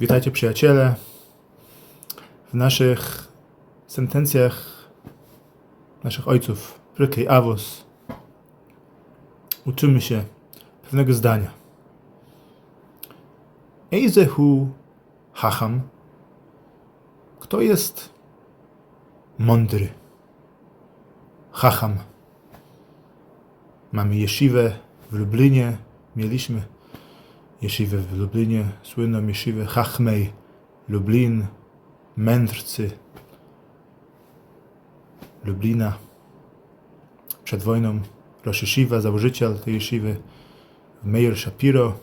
Witajcie przyjaciele. W naszych sentencjach naszych ojców, Prykej Avos, uczymy się pewnego zdania. Eizehu hacham. Kto jest mądry? Hacham. Mamy jesiwę w Lublinie. Mieliśmy jesiwę w Lublinie, słynną jesiwę Chachmej Lublin, mędrcy Lublina. Przed wojną Rosh Yeshiva, założyciel tej jesiwy, Meir Shapiro,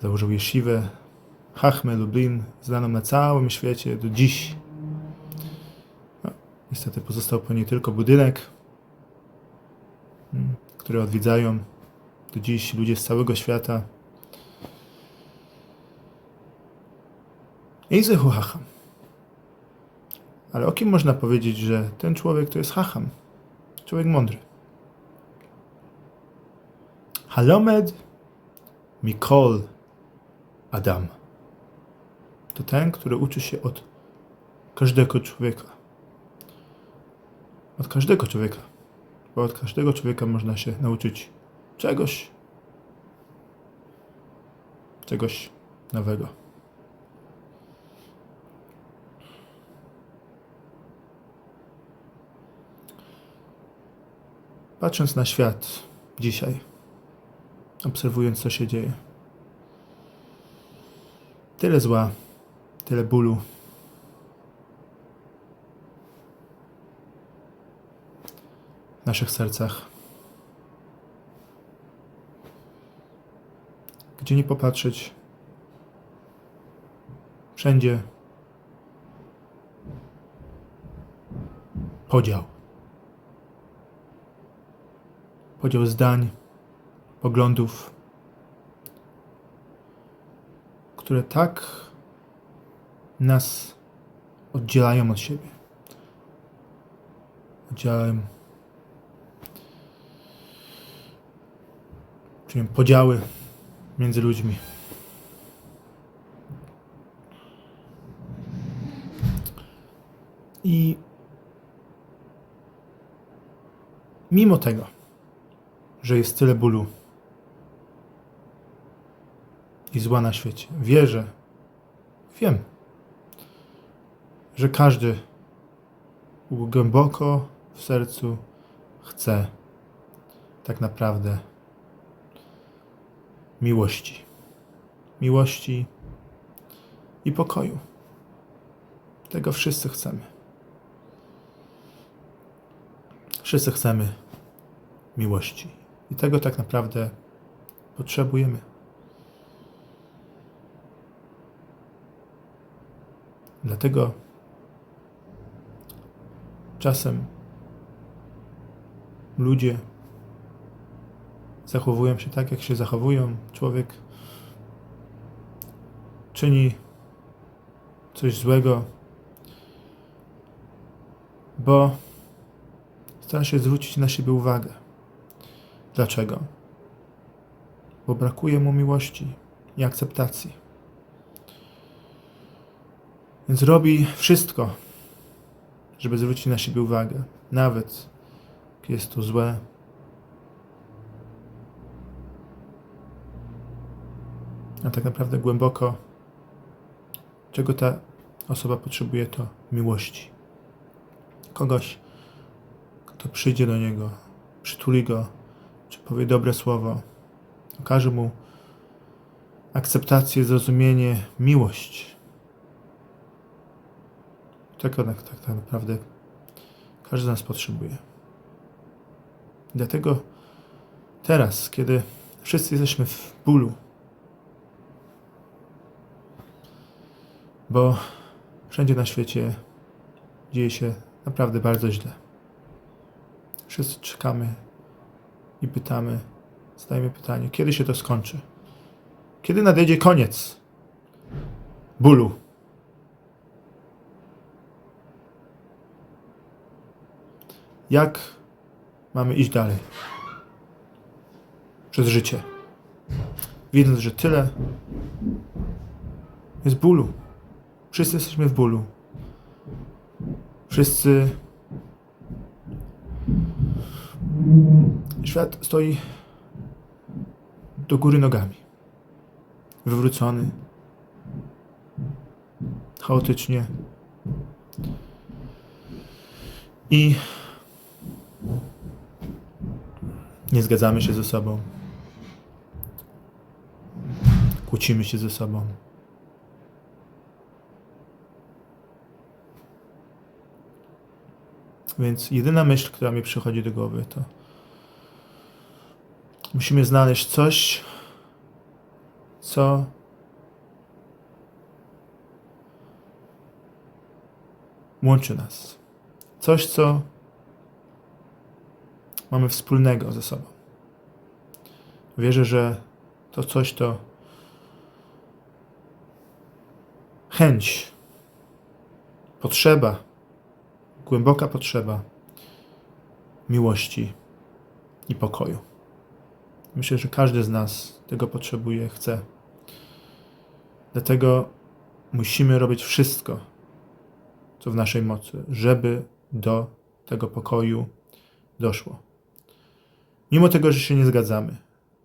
założył jesiwę Chachme Lublin, znaną na całym świecie do dziś. No, niestety pozostał po niej tylko budynek, mm, który odwiedzają do dziś ludzie z całego świata. Eizehu Hacham. Ale o kim można powiedzieć, że ten człowiek to jest Hacham? Człowiek mądry. Halomed Mikol Adam. To ten, który uczy się od każdego człowieka. Od każdego człowieka. Bo od każdego człowieka można się nauczyć czegoś, czegoś nowego. Patrząc na świat dzisiaj, obserwując co się dzieje, tyle zła, tyle bólu. W naszych sercach. Gdzie nie popatrzeć, wszędzie podział. Podział zdań, poglądów, które tak nas oddzielają od siebie. Oddzielają. Czyli podziały między ludźmi. I mimo tego, że jest tyle bólu i zła na świecie, wierzę, wiem, że każdy głęboko w sercu chce tak naprawdę miłości. Miłości i pokoju. Tego wszyscy chcemy. Wszyscy chcemy miłości. I tego tak naprawdę potrzebujemy. Dlatego czasem ludzie zachowują się tak, jak się zachowują. Człowiek czyni coś złego, bo stara się zwrócić na siebie uwagę. Dlaczego? Bo brakuje mu miłości i akceptacji. Więc robi wszystko, żeby zwrócić na siebie uwagę, nawet kiedy jest to złe, a tak naprawdę głęboko, czego ta osoba potrzebuje, to miłości. Kogoś, kto przyjdzie do niego, przytuli go, czy powie dobre słowo, okaże mu akceptację, zrozumienie, miłość. Czego tak, tak, tak naprawdę każdy z nas potrzebuje. Dlatego teraz, kiedy wszyscy jesteśmy w bólu, bo wszędzie na świecie dzieje się naprawdę bardzo źle. Wszyscy czekamy i pytamy, zadajemy pytanie, kiedy się to skończy? Kiedy nadejdzie koniec bólu? Jak mamy iść dalej przez życie? Widząc, że tyle Jest bólu. Wszyscy jesteśmy w bólu. Wszyscy. Świat stoi do góry nogami. Wywrócony. Chaotycznie. I nie zgadzamy się ze sobą. Kłócimy się ze sobą. Więc jedyna myśl, która mi przychodzi do głowy, to musimy znaleźć coś, co łączy nas. Coś, co mamy wspólnego ze sobą. Wierzę, że to coś to chęć, potrzeba, głęboka potrzeba miłości i pokoju. Myślę, że każdy z nas tego potrzebuje, chce. Dlatego musimy robić wszystko, co w naszej mocy, żeby do tego pokoju doszło. Mimo tego, że się nie zgadzamy,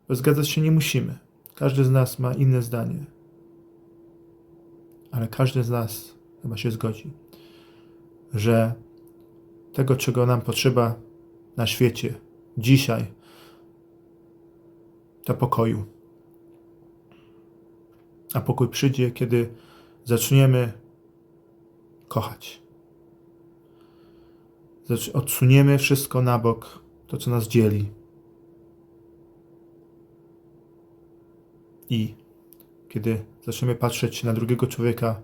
bo zgadzać się nie musimy. Każdy z nas ma inne zdanie, ale każdy z nas chyba się zgodzi, że tego, czego nam potrzeba na świecie dzisiaj, to pokoju. A pokój przyjdzie, kiedy zaczniemy kochać. Odsuniemy wszystko na bok, to co nas dzieli. I kiedy zaczniemy patrzeć na drugiego człowieka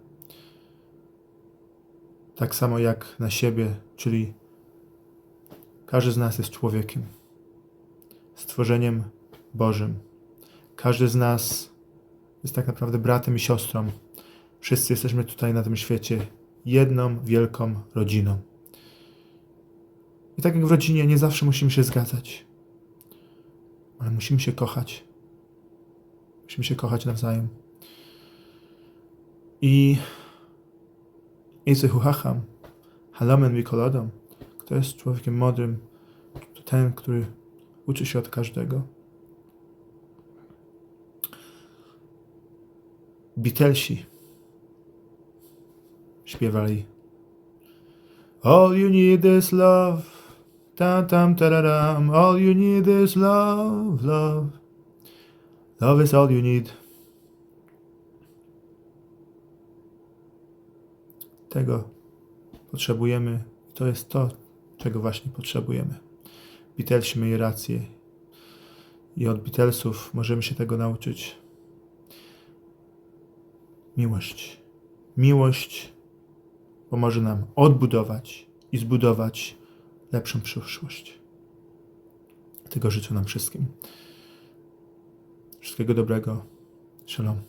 tak samo jak na siebie, czyli każdy z nas jest człowiekiem, stworzeniem Bożym. Każdy z nas jest tak naprawdę bratem i siostrą. Wszyscy jesteśmy tutaj na tym świecie jedną wielką rodziną. I tak jak w rodzinie, nie zawsze musimy się zgadzać, ale musimy się kochać. Musimy się kochać nawzajem. I Izy Huchacham, Halamen Wikolodom, kto jest człowiekiem mądrym, to ten, który uczy się od każdego. Beatlesi śpiewali All you need is love, tam tam tararam, all you need is love, love. Love is all you need. Tego potrzebujemy. To jest to, czego właśnie potrzebujemy. Beatlesi mieli rację. I od Beatlesów możemy się tego nauczyć. Miłość. Miłość pomoże nam odbudować i zbudować lepszą przyszłość. Tego życzę nam wszystkim. Wszystkiego dobrego. Shalom.